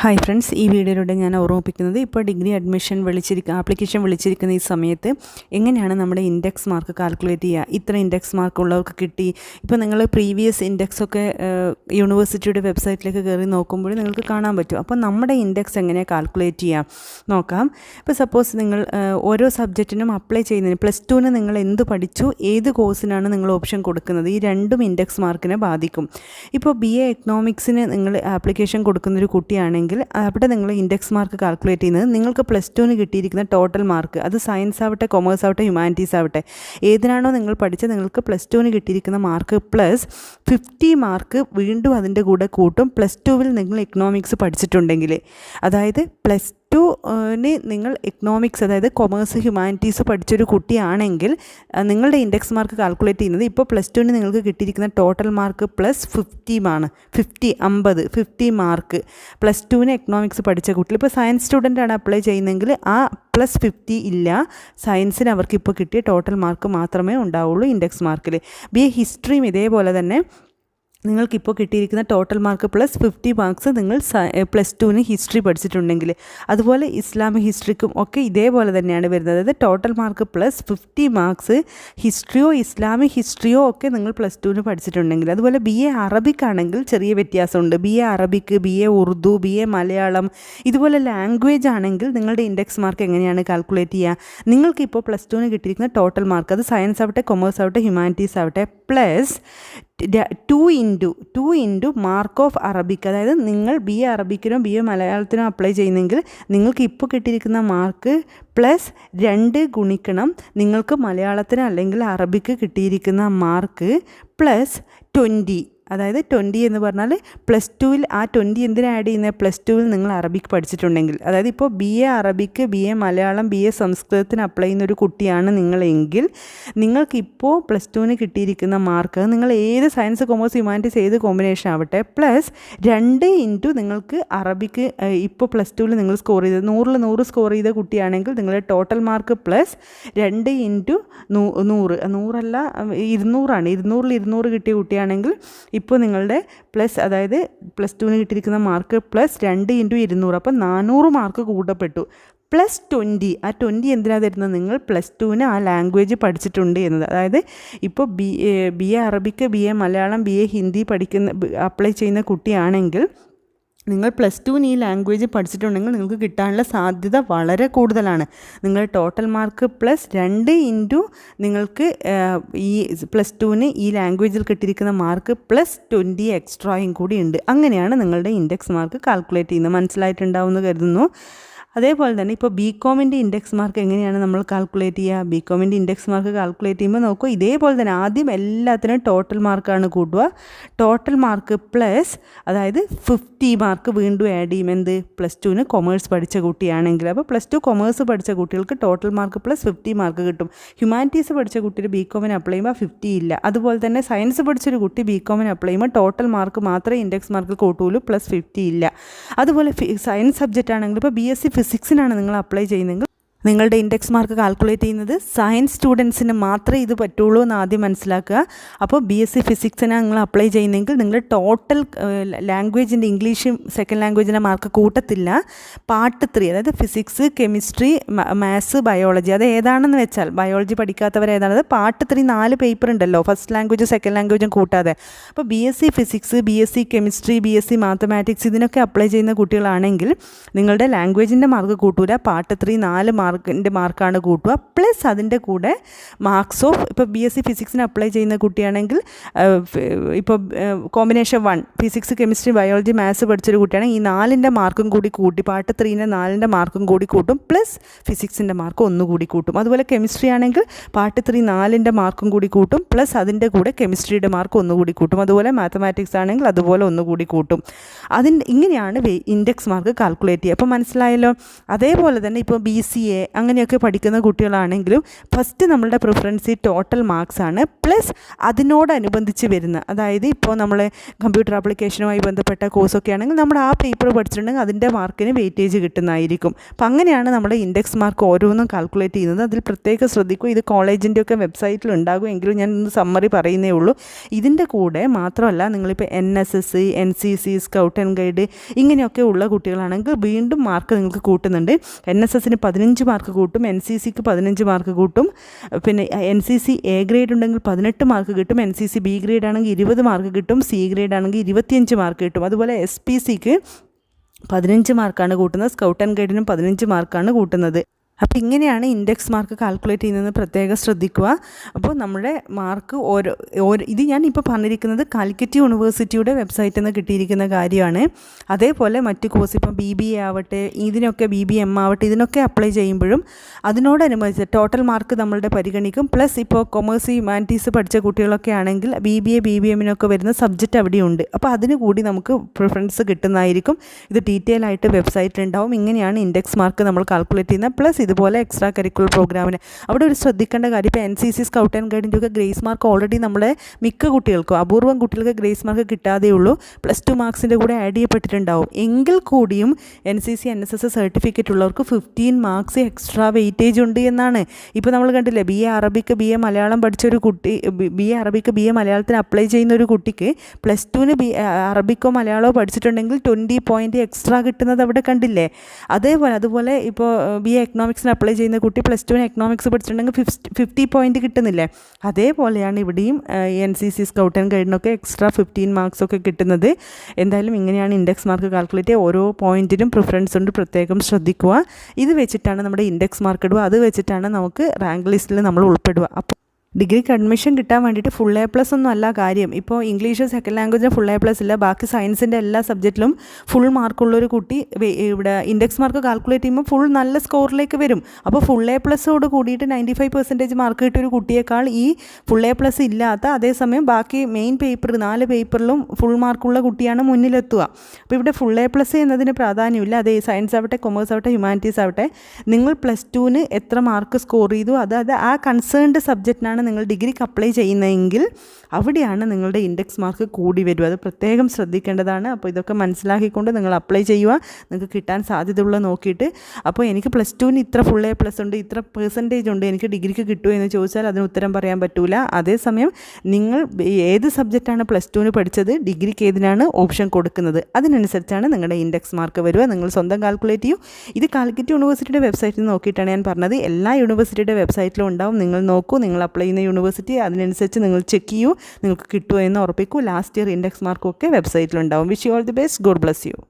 Hi friends ഈ വീഡിയോയിലൂടെ ഞാൻ ഓർമ്മിപ്പിക്കുന്നത് ഇപ്പോൾ ഡിഗ്രി അഡ്മിഷൻ വിളിച്ചിരിക്കുക ആപ്ലിക്കേഷൻ വിളിച്ചിരിക്കുന്ന ഈ സമയത്ത് എങ്ങനെയാണ് നമ്മുടെ ഇൻഡെക്സ് മാർക്ക് കാൽക്കുലേറ്റ് ചെയ്യുക? ഇത്ര ഇൻഡെക്സ് മാർക്ക് ഉള്ളവർക്ക് കിട്ടി. ഇപ്പോൾ നിങ്ങൾ പ്രീവിയസ് ഇൻഡെക്സ് ഒക്കെ യൂണിവേഴ്സിറ്റിയുടെ വെബ്സൈറ്റിലേക്ക് കയറി നോക്കുമ്പോൾ നിങ്ങൾക്ക് കാണാൻ പറ്റും. അപ്പോൾ നമ്മുടെ ഇൻഡെക്സ് എങ്ങനെയാണ് കാൽക്കുലേറ്റ് ചെയ്യുക? നോക്കാം. ഇപ്പോൾ സപ്പോസ് നിങ്ങൾ ഓരോ സബ്ജക്റ്റിനും അപ്ലൈ ചെയ്യുന്നതിന് പ്ലസ് ടുവിന് നിങ്ങൾ എന്ത് പഠിച്ചു? ഏത് കോഴ്സിനാണ് നിങ്ങൾ ഓപ്ഷൻ കൊടുക്കുന്നത്? ഈ രണ്ടും ഇൻഡെക്സ് മാർക്കിനെ ബാധിക്കും. ഇപ്പോൾ ബി എ എക്കണോമിക്സിന് നിങ്ങൾ ആപ്ലിക്കേഷൻ കൊടുക്കുന്നൊരു കുട്ടിയാണെങ്കിൽ അവിടെ നിങ്ങൾ ഇൻഡെക്സ് മാർക്ക് കാൽക്കുലേറ്റ് ചെയ്യുന്നത് നിങ്ങൾക്ക് പ്ലസ് ടുവിന് കിട്ടിയിരിക്കുന്ന ടോട്ടൽ മാർക്ക് അത് സയൻസ് ആവട്ടെ കൊമേഴ്സ് ആവട്ടെ ഹ്യൂമാനിറ്റീസ് ആവട്ടെ ഏതിനാണോ നിങ്ങൾ പഠിച്ചത് നിങ്ങൾക്ക് പ്ലസ് ടുവിന് കിട്ടിയിരിക്കുന്ന മാർക്ക് പ്ലസ് ഫിഫ്റ്റി മാർക്ക് വീണ്ടും അതിന്റെ കൂടെ കൂട്ടും. പ്ലസ് ടുവിൽ നിങ്ങൾ ഇക്കണോമിക്സ് പഠിച്ചിട്ടുണ്ടെങ്കിൽ അതായത് പ്ലസ് ടുന് നിങ്ങൾ എക്കണോമിക്സ് അതായത് കൊമേഴ്സ് ഹ്യൂമാനിറ്റീസ് പഠിച്ചൊരു കുട്ടിയാണെങ്കിൽ നിങ്ങളുടെ ഇൻഡെക്സ് മാർക്ക് കാൽക്കുലേറ്റ് ചെയ്യുന്നത് ഇപ്പോൾ പ്ലസ് ടുവിന് നിങ്ങൾക്ക് കിട്ടിയിരിക്കുന്ന ടോട്ടൽ മാർക്ക് പ്ലസ് ഫിഫ്റ്റിയുമാണ് ഫിഫ്റ്റി അമ്പത് ഫിഫ്റ്റി മാർക്ക് പ്ലസ് ടുവിന് എക്കണോമിക്സ് പഠിച്ച കുട്ടികൾ ഇപ്പോൾ സയൻസ് സ്റ്റുഡന്റ് ആണ് അപ്ലൈ ചെയ്യുന്നതെങ്കിൽ ആ പ്ലസ് ഫിഫ്റ്റി ഇല്ല. സയൻസിന് അവർക്ക് ഇപ്പോൾ കിട്ടിയ ടോട്ടൽ മാർക്ക് മാത്രമേ ഉണ്ടാവുള്ളൂ ഇൻഡെക്സ് മാർക്കിൽ ബി എ ഹിസ്റ്ററിയും ഇതേപോലെ തന്നെ നിങ്ങൾക്കിപ്പോൾ കിട്ടിയിരിക്കുന്ന total mark plus fifty marks നിങ്ങൾ പ്ലസ് ടുവിന് ഹിസ്റ്ററി പഠിച്ചിട്ടുണ്ടെങ്കിൽ അതുപോലെ ഇസ്ലാമിക് ഹിസ്റ്ററിക്കും ഒക്കെ ഇതേപോലെ തന്നെയാണ് വരുന്നത്. അതായത് total mark plus fifty marks ഹിസ്റ്ററിയോ Islamic ഹിസ്റ്ററിയോ ഒക്കെ നിങ്ങൾ പ്ലസ് ടുവിന് പഠിച്ചിട്ടുണ്ടെങ്കിൽ അതുപോലെ ബി എ അറബിക് ആണെങ്കിൽ ചെറിയ വ്യത്യാസമുണ്ട്. B A Arabic B A Urdu B A Malayalam ഇതുപോലെ ലാംഗ്വേജ് ആണെങ്കിൽ നിങ്ങളുടെ ഇൻഡെക്സ് മാർക്ക് എങ്ങനെയാണ് കാൽക്കുലേറ്റ് ചെയ്യുക? നിങ്ങൾക്കിപ്പോൾ പ്ലസ് ടുവിന് കിട്ടിയിരിക്കുന്ന ടോട്ടൽ മാർക്ക് അത് സയൻസ് ആവട്ടെ കൊമേഴ്സ് ആവട്ടെ ഹ്യൂമാനിറ്റീസ് ആവട്ടെ plus two into two into mark of Arabic അതായത് നിങ്ങൾ ബി എ അറബിക്കിനോ ബി എ മലയാളത്തിനോ അപ്ലൈ ചെയ്യുന്നെങ്കിൽ നിങ്ങൾക്ക് ഇപ്പോൾ കിട്ടിയിരിക്കുന്ന മാർക്ക് പ്ലസ് രണ്ട് ഗുണിക്കണം. നിങ്ങൾക്ക് മലയാളത്തിന് അല്ലെങ്കിൽ അറബിക്ക് കിട്ടിയിരിക്കുന്ന മാർക്ക് പ്ലസ് ട്വന്റി അതായത് ട്വന്റി എന്ന് പറഞ്ഞാൽ പ്ലസ് ടുവിൽ ആ ട്വന്റി എന്തിനാണ് ആഡ് ചെയ്യുന്നത് പ്ലസ് ടുവിൽ നിങ്ങൾ അറബിക്ക് പഠിച്ചിട്ടുണ്ടെങ്കിൽ. അതായത് ഇപ്പോൾ B A Arabic B A Malayalam B A സംസ്കൃതത്തിന് apply ചെയ്യുന്ന ഒരു കുട്ടിയാണ് നിങ്ങളെങ്കിൽ നിങ്ങൾക്കിപ്പോൾ പ്ലസ് ടുവിന് കിട്ടിയിരിക്കുന്ന മാർക്ക് നിങ്ങൾ ഏത് സയൻസ് കൊമേഴ്സ് ഹ്യൂമാനിറ്റീസ് ഏത് കോമ്പിനേഷൻ ആവട്ടെ? പ്ലസ് രണ്ട് ഇന്റു നിങ്ങൾക്ക് അറബിക്ക് ഇപ്പോൾ പ്ലസ് ടുവിൽ നിങ്ങൾ സ്കോർ ചെയ്തത് നൂറിൽ നൂറ് സ്കോർ ചെയ്ത കുട്ടിയാണെങ്കിൽ നിങ്ങളുടെ ടോട്ടൽ മാർക്ക് പ്ലസ് രണ്ട് ഇന്റു നൂറ്. നൂറല്ല ഇരുന്നൂറാണ്. ഇരുന്നൂറിൽ ഇരുന്നൂറ് കിട്ടിയ കുട്ടിയാണെങ്കിൽ ഇപ്പോൾ നിങ്ങളുടെ പ്ലസ് അതായത് പ്ലസ് ടുവിന് കിട്ടിയിരിക്കുന്ന മാർക്ക് പ്ലസ് രണ്ട് ഇന്റു ഇരുന്നൂറ് അപ്പോൾ നാനൂറ് മാർക്ക് കൂട്ടപ്പെട്ടു. പ്ലസ് ട്വന്റി ആ ട്വന്റി എന്തിനാണ് തരുന്നത്? നിങ്ങൾ പ്ലസ് ടുവിന് ആ ലാംഗ്വേജ് പഠിച്ചിട്ടുണ്ട് എന്നത്. അതായത് ഇപ്പോൾ B B A Arabic B A Malayalam B A Hindi പഠിക്കുന്ന അപ്ലൈ ചെയ്യുന്ന കുട്ടിയാണെങ്കിൽ നിങ്ങൾ പ്ലസ് ടുവിന് ഈ ലാംഗ്വേജ് പഠിച്ചിട്ടുണ്ടെങ്കിൽ നിങ്ങൾക്ക് കിട്ടാനുള്ള സാധ്യത വളരെ കൂടുതലാണ്. നിങ്ങൾ ടോട്ടൽ മാർക്ക് പ്ലസ് രണ്ട് ഇന്റു നിങ്ങൾക്ക് ഈ പ്ലസ് ടുവിന് ഈ ലാംഗ്വേജിൽ കിട്ടിയിരിക്കുന്ന മാർക്ക് പ്ലസ് ട്വന്റി എക്സ്ട്രായും കൂടി ഉണ്ട്. അങ്ങനെയാണ് നിങ്ങളുടെ ഇൻഡെക്സ് മാർക്ക് കാൽക്കുലേറ്റ് ചെയ്യുന്നത്. മനസ്സിലായിട്ടുണ്ടാവുമെന്ന് കരുതുന്നു. അതേപോലെ തന്നെ ഇപ്പോൾ ബി കോമിന്റെ ഇൻഡെക്സ് മാർക്ക് എങ്ങനെയാണ് നമ്മൾ കാൽക്കുലേറ്റ് ചെയ്യുക? ബി കോമിന്റെ ഇൻഡെക്സ് മാർക്ക് കാൽക്കുലേറ്റ് ചെയ്യുമ്പോൾ നോക്കുക ഇതേപോലെ തന്നെ ആദ്യം എല്ലാത്തിനും ടോട്ടൽ മാർക്കാണ് കൂട്ടുക. ടോട്ടൽ മാർക്ക് പ്ലസ് അതായത് ഫിഫ്റ്റി മാർക്ക് വീണ്ടും ആഡ് ചെയ്യും. എന്ത്? പ്ലസ് ടുവിന് കൊമേഴ്സ് പഠിച്ച കുട്ടിയാണെങ്കിൽ. അപ്പോൾ പ്ലസ് ടു കൊമേഴ്സ് പഠിച്ച കുട്ടികൾക്ക് total mark plus fifty mark കിട്ടും. ഹ്യൂമാനിറ്റീസ് പഠിച്ച കുട്ടിയുടെ ബി കോമിന് അപ്ലൈ ചെയ്യുമ്പോൾ ഫിഫ്റ്റി ഇല്ല. അതുപോലെ തന്നെ സയൻസ് പഠിച്ചൊരു കുട്ടി ബി കോമിന് അപ്ലൈ ചെയ്യുമ്പോൾ ടോട്ടൽ മാർക്ക് മാത്രമേ ഇൻഡെക്സ് മാർക്ക് കൂട്ടുള്ളൂ പ്ലസ് ഫിഫ്റ്റി ഇല്ല. അതുപോലെ സയൻസ് സബ്ജക്റ്റ് ആണെങ്കിൽ ഇപ്പോൾ ബി എസ് സി ഫിസിക്സിനാണ് നിങ്ങൾ അപ്ലൈ ചെയ്യുന്നതെങ്കിൽ നിങ്ങളുടെ ഇൻഡെക്സ് മാർക്ക് കാൽക്കുലേറ്റ് ചെയ്യുന്നത് സയൻസ് സ്റ്റുഡൻസിന് മാത്രമേ ഇത് പറ്റുള്ളൂ എന്ന് ആദ്യം മനസ്സിലാക്കുക. അപ്പോൾ ബി എസ് സി ഫിസിക്സിന് നിങ്ങൾ അപ്ലൈ ചെയ്യുന്നെങ്കിൽ നിങ്ങൾ ടോട്ടൽ ലാംഗ്വേജിന്റെ ഇംഗ്ലീഷും സെക്കൻഡ് ലാംഗ്വേജിന്റെ മാർക്ക് കൂട്ടത്തില്ല. പാർട്ട് ത്രീ അതായത് ഫിസിക്സ് കെമിസ്ട്രി മാത്സ് ബയോളജി അത് ഏതാണെന്ന് വെച്ചാൽ ബയോളജി പഠിക്കാത്തവർ ഏതാണത്? പാർട്ട് ത്രീ നാല് പേപ്പർ ഉണ്ടല്ലോ. ഫസ്റ്റ് ലാംഗ്വേജും സെക്കൻഡ് ലാംഗ്വേജും കൂട്ടാതെ. അപ്പോൾ B S C physics B S C chemistry B S C mathematics ഇതിനൊക്കെ അപ്ലൈ ചെയ്യുന്ന കുട്ടികളാണെങ്കിൽ നിങ്ങളുടെ ലാംഗ്വേജിന്റെ മാർക്ക് കൂട്ടൂല. പാർട്ട് ത്രീ നാല് മാർക്കിന്റെ മാർക്കാണ് കൂട്ടുക. പ്ലസ് അതിന്റെ കൂടെ മാർക്സ് ഓഫ് ഇപ്പോൾ ബി എസ് സി ഫിസിക്സിന് അപ്ലൈ ചെയ്യുന്ന കുട്ടിയാണെങ്കിൽ ഇപ്പോൾ combination one physics chemistry biology maths പഠിച്ചൊരു കുട്ടിയാണെങ്കിൽ ഈ നാലിന്റെ മാർക്കും കൂടി കൂട്ടി പാർട്ട് ത്രീന്റെ നാലിന്റെ മാർക്കും കൂടി കൂട്ടും. പ്ലസ് ഫിസിക്സിന്റെ മാർക്ക് ഒന്നുകൂടി കൂട്ടും. അതുപോലെ കെമിസ്ട്രി ആണെങ്കിൽ പാട്ട് ത്രീ നാലിന്റെ മാർക്കും കൂടി കൂട്ടും. പ്ലസ് അതിന്റെ കൂടെ കെമിസ്ട്രിയുടെ മാർക്ക് ഒന്നുകൂടി കൂട്ടും. അതുപോലെ മാത്തമാറ്റിക്സ് ആണെങ്കിൽ അതുപോലെ ഒന്നുകൂടി കൂട്ടും. അതിന്റെ ഇങ്ങനെയാണ് ഇൻഡെക്സ് മാർക്ക് കാൽക്കുലേറ്റ് ചെയ്യുക. അപ്പോൾ മനസ്സിലായല്ലോ? അതേപോലെ തന്നെ ഇപ്പോൾ ബി സി എ അങ്ങനെയൊക്കെ പഠിക്കുന്ന കുട്ടികളാണെങ്കിലും ഫസ്റ്റ് നമ്മളുടെ പ്രിഫറൻസ് ടോട്ടൽ മാർക്സ് ആണ്. പ്ലസ് അതിനോടനുബന്ധിച്ച് വരുന്ന അതായത് ഇപ്പോൾ നമ്മൾ കമ്പ്യൂട്ടർ ആപ്ലിക്കേഷനുമായി ബന്ധപ്പെട്ട കോഴ്സൊക്കെ ആണെങ്കിൽ നമ്മൾ ആ പേപ്പർ പഠിച്ചിട്ടുണ്ടെങ്കിൽ അതിന്റെ മാർക്കിന് വെയിറ്റേജ് കിട്ടുന്നതായിരിക്കും. അപ്പം അങ്ങനെയാണ് നമ്മുടെ ഇൻഡെക്സ് മാർക്ക് ഓരോന്നും കാൽക്കുലേറ്റ് ചെയ്യുന്നത്. അതിൽ പ്രത്യേകം ശ്രദ്ധിക്കും ഇത് കോളേജിന്റെ ഒക്കെ വെബ്സൈറ്റിൽ ഉണ്ടാകും എങ്കിലും ഞാൻ ഇന്ന് സമ്മറി പറയുന്നേ ഉള്ളൂ. ഇതിന്റെ കൂടെ മാത്രമല്ല നിങ്ങളിപ്പോൾ N S S C N C C scout and guide ഇങ്ങനെയൊക്കെ ഉള്ള കുട്ടികളാണെങ്കിൽ വീണ്ടും മാർക്ക് നിങ്ങൾക്ക് കൂട്ടുന്നുണ്ട്. എൻ എസ് എസിന് പതിനഞ്ച് കൂട്ടും എൻ സി സിക്ക് പതിനഞ്ച് മാർക്ക് കൂട്ടും. പിന്നെ N C C A grade ഉണ്ടെങ്കിൽ പതിനെട്ട് മാർക്ക് കിട്ടും. N C C B grade ആണെങ്കിൽ ഇരുപത് മാർക്ക് കിട്ടും. സി ഗ്രേഡ് ആണെങ്കിൽ ഇരുപത്തിയഞ്ച് മാർക്ക് കിട്ടും. അതുപോലെ എസ് പി സിക്ക് പതിനഞ്ച് മാർക്കാണ് കൂട്ടുന്നത്. സ്കൗട്ട് ആൻഡ് ഗൈഡിനും പതിനഞ്ച് മാർക്കാണ് കൂട്ടുന്നത്. അപ്പോൾ ഇങ്ങനെയാണ് ഇൻഡെക്സ് മാർക്ക് കാൽക്കുലേറ്റ് ചെയ്യുന്നത് പ്രത്യേകം ശ്രദ്ധിക്കുക. അപ്പോൾ നമ്മുടെ മാർക്ക് ഓരോ ഓരോ ഇത് ഞാൻ ഇപ്പോൾ പറഞ്ഞിരിക്കുന്നത് കാലിക്കറ്റ് യൂണിവേഴ്സിറ്റിയുടെ വെബ്സൈറ്റിൽ നിന്ന് കിട്ടിയിരിക്കുന്ന കാര്യമാണ്. അതേപോലെ മറ്റ് കോഴ്സ് ഇപ്പം ബി ബി എ ആവട്ടെ ഇതിനൊക്കെ ബി ബി എം ആവട്ടെ ഇതിനൊക്കെ അപ്ലൈ ചെയ്യുമ്പോഴും അതിനോടനുബന്ധിച്ച് ടോട്ടൽ മാർക്ക് നമ്മളുടെ പരിഗണിക്കും. പ്ലസ് ഇപ്പോൾ കൊമേഴ്സ് ഹ്യൂമാനിറ്റീസ് പഠിച്ച കുട്ടികളൊക്കെ ആണെങ്കിൽ B B A B B എമ്മിനൊക്കെ വരുന്ന സബ്ജക്റ്റ് അവിടെയുണ്ട്. അപ്പോൾ അതിന് കൂടി നമുക്ക് പ്രിഫറൻസ് കിട്ടുന്നതായിരിക്കും. ഇത് ഡീറ്റെയിൽ ആയിട്ട് വെബ്സൈറ്റിൽ ഉണ്ടാവും. ഇങ്ങനെയാണ് ഇൻഡെക്സ് മാർക്ക് നമ്മൾ കാൽക്കുലേറ്റ് ചെയ്യുന്നത്. പ്ലസ് ഇതുപോലെ എക്സ്ട്രാ കരിക്കുലർ പ്രോഗ്രാമിന് അവിടെ ഒരു ശ്രദ്ധിക്കേണ്ട കാര്യം ഇപ്പോൾ N C C scout and ഗൈഡിന്റെ ഒക്കെ ഗ്രേസ് മാർക്ക് ഓൾറെഡി നമ്മുടെ മിക്ക കുട്ടികൾക്കും അപൂർവം കുട്ടികൾക്ക് ഗ്രേസ് മാർക്ക് കിട്ടാതെയുള്ളൂ പ്ലസ് ടു മാർക്സിന്റെ കൂടെ ആഡ് ചെയ്യപ്പെട്ടിട്ടുണ്ടാവും. എങ്കിൽ കൂടിയും N C C N S S certificate ഉള്ളവർക്ക് ഫിഫ്റ്റീൻ മാർക്സ് എക്സ്ട്രാ വെയിറ്റേജ് ഉണ്ട് എന്നാണ്. ഇപ്പോൾ നമ്മൾ കണ്ടില്ലേ B A Arabic B A Malayalam പഠിച്ച ഒരു കുട്ടി B A Arabic B A മലയാളത്തിന് അപ്ലൈ ചെയ്യുന്ന ഒരു കുട്ടിക്ക് പ്ലസ് ടുവിന് ബി അറബിക്കോ മലയാളമോ പഠിച്ചിട്ടുണ്ടെങ്കിൽ ട്വന്റി പോയിന്റ് എക്സ്ട്രാ കിട്ടുന്നത് അവിടെ കണ്ടില്ലേ? അതേപോലെ അതുപോലെ ഇപ്പോൾ ബി എ എക്കണോമിക്സിന് അപ്ലൈ ചെയ്യുന്ന കുട്ടി പ്ലസ് ടുവിന് എക്കണോമിക്സ് പഠിച്ചിട്ടുണ്ടെങ്കിൽ ഫിഫ്റ്റി ഫിഫ്റ്റി പോയിന്റ് കിട്ടുന്നില്ലേ? അതേപോലെയാണ് ഇവിടെയും N C C scout and ഗൈഡിനൊക്കെ extra fifteen marks ഒക്കെ കിട്ടുന്നത്. എന്തായാലും ഇങ്ങനെയാണ് ഇൻഡെക്സ് മാർക്ക് കാൽക്കുലേറ്റ് ചെയ്യുക. ഓരോ പോയിന്റിനും പ്രിഫറൻസ് ഉണ്ട്. പ്രത്യേകം ശ്രദ്ധിക്കുക. ഇത് വെച്ചിട്ടാണ് നമ്മുടെ ഇൻഡെക്സ് മാർക്ക് ഇടുക. അത് വെച്ചിട്ടാണ് നമുക്ക് റാങ്ക് ലിസ്റ്റിൽ നമ്മൾ ഉൾപ്പെടുക. അപ്പോൾ ഡിഗ്രിക്ക് അഡ്മിഷൻ കിട്ടാൻ വേണ്ടിയിട്ട് ഫുൾ എ പ്ലസ് ഒന്നും അല്ല കാര്യം. ഇപ്പോൾ ഇംഗ്ലീഷ് സെക്കൻഡ് ലാംഗ്വേജിന് ഫുൾ എ പ്ലസ് ഇല്ല. ബാക്കി സയൻസിന്റെ എല്ലാ സബ്ജക്റ്റിലും ഫുൾ മാർക്കുള്ളൊരു കുട്ടി ഇവിടെ ഇൻഡെക്സ് മാർക്ക് കാൽക്കുലേറ്റ് ചെയ്യുമ്പോൾ ഫുൾ നല്ല സ്കോറിലേക്ക് വരും. അപ്പോൾ ഫുൾ എ പ്ലസോട് കൂടിയിട്ട് നയന്റി ഫൈവ് പെർസെന്റേജ് മാർക്ക് കിട്ടിയൊരു കുട്ടിയേക്കാൾ ഈ ഫുൾ എ പ്ലസ് ഇല്ലാത്ത അതേസമയം ബാക്കി മെയിൻ പേപ്പർ നാല് പേപ്പറിലും ഫുൾ മാർക്കുള്ള കുട്ടിയാണ് മുന്നിലെത്തുക. അപ്പോൾ ഇവിടെ ഫുൾ എ പ്ലസ് എന്നതിന് പ്രാധാന്യമില്ല. അതേ സയൻസ് ആവട്ടെ കൊമേഴ്സ് ആവട്ടെ ഹ്യൂമാനിറ്റീസ് ആവട്ടെ. നിങ്ങൾ പ്ലസ് ടുവിന് എത്ര മാർക്ക് സ്കോർ ചെയ്തു? അതായത് ആ കൺസേൺഡ് സബ്ജക്റ്റിനാണ് നിങ്ങൾ ഡിഗ്രിക്ക് അപ്ലൈ ചെയ്യുന്നതെങ്കിൽ അവിടെയാണ് നിങ്ങളുടെ ഇൻഡെക്സ് മാർക്ക് കൂടി വരും അത് പ്രത്യേകം ശ്രദ്ധിക്കേണ്ടതാണ്. അപ്പോൾ ഇതൊക്കെ മനസ്സിലാക്കിക്കൊണ്ട് നിങ്ങൾ അപ്ലൈ ചെയ്യുക. നിങ്ങൾക്ക് കിട്ടാൻ സാധ്യതയുള്ള നോക്കിയിട്ട്. അപ്പോൾ എനിക്ക് പ്ലസ് ടുവിന് ഇത്ര ഫുൾ എ പ്ലസ് ഉണ്ട് ഇത്ര പെർസെന്റേജ് ഉണ്ട് എനിക്ക് ഡിഗ്രിക്ക് കിട്ടുമോ എന്ന് ചോദിച്ചാൽ അതിന് ഉത്തരം പറയാൻ പറ്റൂല. അതേസമയം നിങ്ങൾ ഏത് സബ്ജക്റ്റാണ് പ്ലസ് ടുവിന് പഠിച്ചത് ഡിഗ്രിക്ക് ഏതിനാണ് ഓപ്ഷൻ കൊടുക്കുന്നത് അതിനനുസരിച്ചാണ് നിങ്ങളുടെ ഇൻഡെക്സ് മാർക്ക് വരിക. നിങ്ങൾ സ്വന്തം കാൽക്കുലേറ്റ് ചെയ്യൂ. ഇത് കാലിക്കറ്റ് യൂണിവേഴ്സിറ്റിയുടെ വെബ്സൈറ്റിൽ നോക്കിയിട്ടാണ് ഞാൻ പറഞ്ഞത്. എല്ലാ യൂണിവേഴ്സിറ്റിയുടെ വെബ്സൈറ്റിലും ഉണ്ടാവും. നിങ്ങൾ നോക്കൂ നിങ്ങൾ അപ്ലൈ ചെയ്യുന്ന യൂണിവേഴ്സിറ്റി അതിനനുസരിച്ച് നിങ്ങൾ ചെക്ക് ചെയ്യൂ. നിങ്ങൾക്ക് കിട്ടുമോ എന്ന് ഉറപ്പിക്കൂ. ലാസ്റ്റ് ഇയർ ഇൻഡെക്സ് മാർക്കും ഒക്കെ വെബ്സൈറ്റിലുണ്ടാവും wish you all the best God bless you